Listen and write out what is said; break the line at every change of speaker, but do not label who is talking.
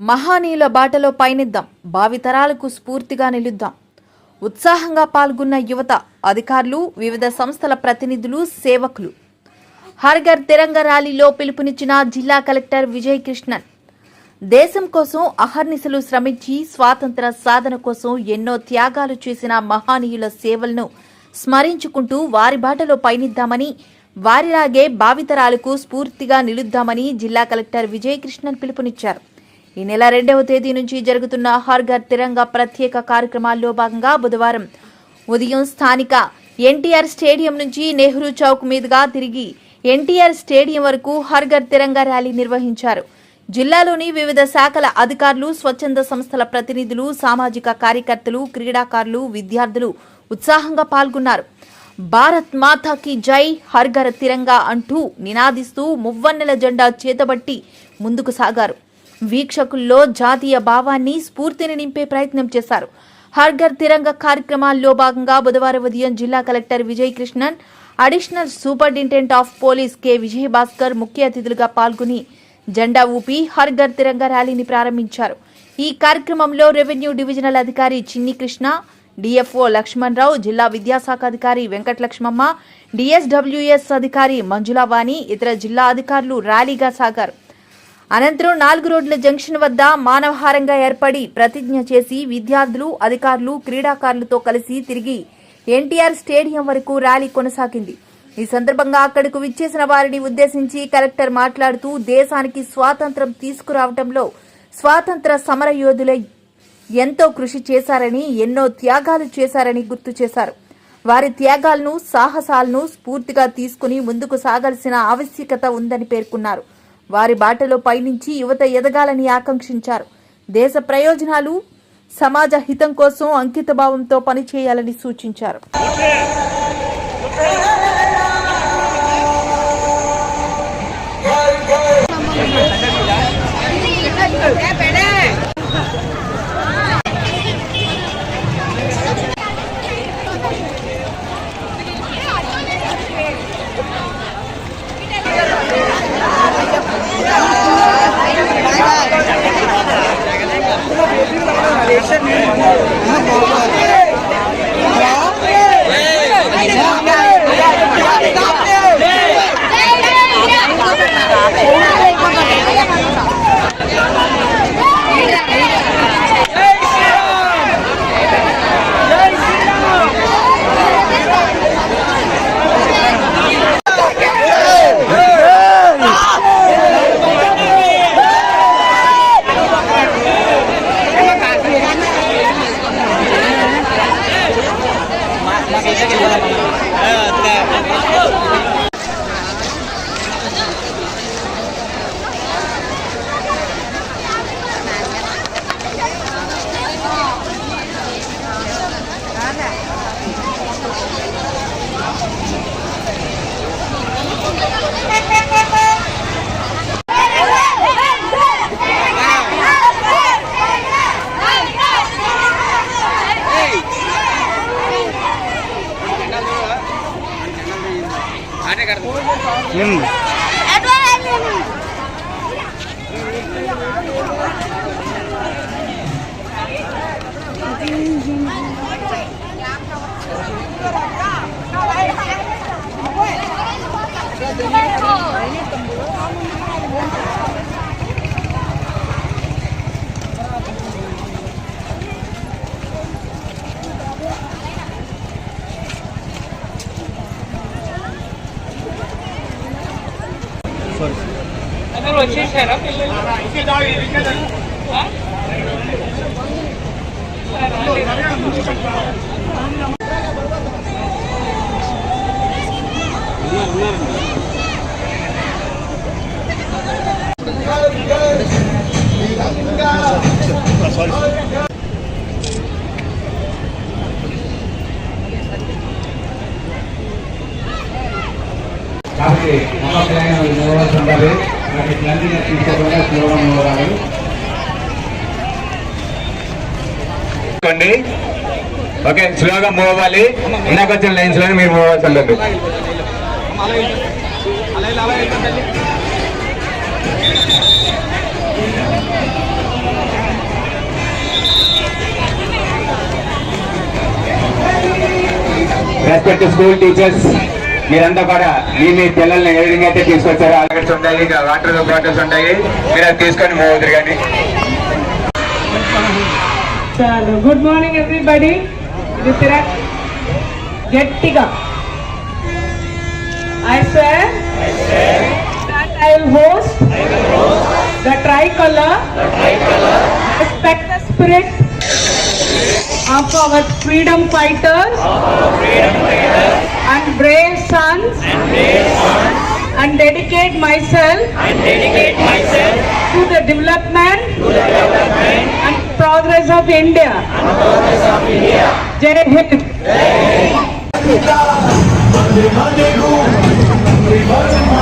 మహానీయుల బాటలో పయనిద్దాం. భావితరాలకు స్ఫూర్తిగా నిలుద్దాం. ఉత్సాహంగా పాల్గొన్న యువత అధికారులు వివిధ సంస్థల ప్రతినిధులు సేవకులు. హర్ఘర్ తిరంగ ర్యాలీలో పిలుపునిచ్చిన జిల్లా కలెక్టర్ విజయ్ కృష్ణన్ దేశం కోసం అహర్నిశలు శ్రమించి స్వాతంత్ర సాధన కోసం ఎన్నో త్యాగాలు చేసిన మహానీయుల సేవలను స్మరించుకుంటూ వారి బాటలో పయనిద్దామని వారిలాగే భావితరాలకు స్ఫూర్తిగా నిలుద్దామని జిల్లా కలెక్టర్ విజయ్ కృష్ణన్ పిలుపునిచ్చారు. ఈ నెల రెండవ తేదీ నుంచి జరుగుతున్న హర్ఘర్ తిరంగా ప్రత్యేక కార్యక్రమాల్లో భాగంగా బుధవారం ఉదయం స్థానిక ఎన్టీఆర్ స్టేడియం నుంచి నెహ్రూ చౌక్ మీదుగా తిరిగి ఎన్టీఆర్ స్టేడియం వరకు హర్ఘర్ తిరంగా ర్యాలీ నిర్వహించారు. జిల్లాలోని వివిధ శాఖల అధికారులు స్వచ్ఛంద సంస్థల ప్రతినిధులు సామాజిక కార్యకర్తలు క్రీడాకారులు విద్యార్థులు ఉత్సాహంగా పాల్గొన్నారు. భారత్ మాతాకి జై హర్ఘర్ తిరంగా అంటూ నినాదిస్తూ మువ్వన్నెల జెండా చేతబట్టి ముందుకు సాగారు. వీక్షకుల్లో జాతీయ భావాన్ని స్ఫూర్తిని నింపే ప్రయత్నం చేశారు. హర్ఘర్ తిరంగ కార్యక్రమాల్లో భాగంగా బుధవారం ఉదయం జిల్లా collector Vijay Krishnan additional superintendent of police K. Vijayabhaskar ముఖ్య అతిథులుగా పాల్గొని జెండా ఊపి హర్ఘర్ తిరంగ ర్యాలీని ప్రారంభించారు. ఈ కార్యక్రమంలో రెవెన్యూ డివిజనల్ అధికారి చిన్ని కృష్ణ డిఎఫ్ఓ లక్ష్మణరావు జిల్లా విద్యాశాఖ అధికారి వెంకటలక్ష్మమ్మ డిఎస్డబ్ల్యూఎస్ అధికారి మంజులావాణి ఇతర జిల్లా అధికారులు ర్యాలీగా సాగారు. అనంతరం నాలుగు రోడ్ల జంక్షన్ వద్ద మానవహారంగా ఏర్పడి ప్రతిజ్ఞ చేసి విద్యార్థులు అధికారులు క్రీడాకారులతో కలిసి తిరిగి ఎన్టీఆర్ స్టేడియం వరకు ర్యాలీ కొనసాగింది. ఈ సందర్భంగా అక్కడకు విచ్చేసిన వారిని ఉద్దేశించి కలెక్టర్ మాట్లాడుతూ దేశానికి స్వాతంత్రం తీసుకురావడంలో స్వాతంత్ర సమరయోధులై ఎంతో కృషి చేశారని ఎన్నో త్యాగాలు చేశారని గుర్తు చేశారు. వారి త్యాగాలను సాహసాలను స్ఫూర్తిగా తీసుకుని ముందుకు సాగాల్సిన ఆవశ్యకత ఉందని పేర్కొన్నారు. వారి బాటలో పయనించి యువత ఎదగాలని ఆకాంక్షించారు. దేశ ప్రయోజనాలు సమాజ హితం కోసం అంకితభావంతో పనిచేయాలని సూచించారు.
这边一
共 એમ. అందరూ వచ్చేసారా పిల్లలు కాబట్టి ఉండాలి. తీసుకోకుండా
ఓకే స్లోగా మూవ్ అవ్వాలి ఇందాక వచ్చిన లైన్స్లో మీరు మూవ్ అవ్వాల్సి ఉంటుంది రెస్పెక్ట్ స్కూల్ టీచర్స్ మీరంతా కూడా మీ మీ పిల్లల్ని ఏ విధంగా అయితే తీసుకొచ్చారో ఆల్రెడీ ఉంటాయి ఇంకా వాటర్ బాటిల్స్ ఉంటాయి మీరు అది తీసుకొని మూవ్ అవుతారు కానీ.
చాలు. గుడ్ మార్నింగ్ ఎవ్రీబడి ఇది గట్టిగా. I sir that I will host the tricolor, respect the spirit of our freedom fighters. and brave sons and brave sons and dedicate myself and dedicate myself to the development to the development and progress of India and progress of India. Jai Hind. Jai Hind.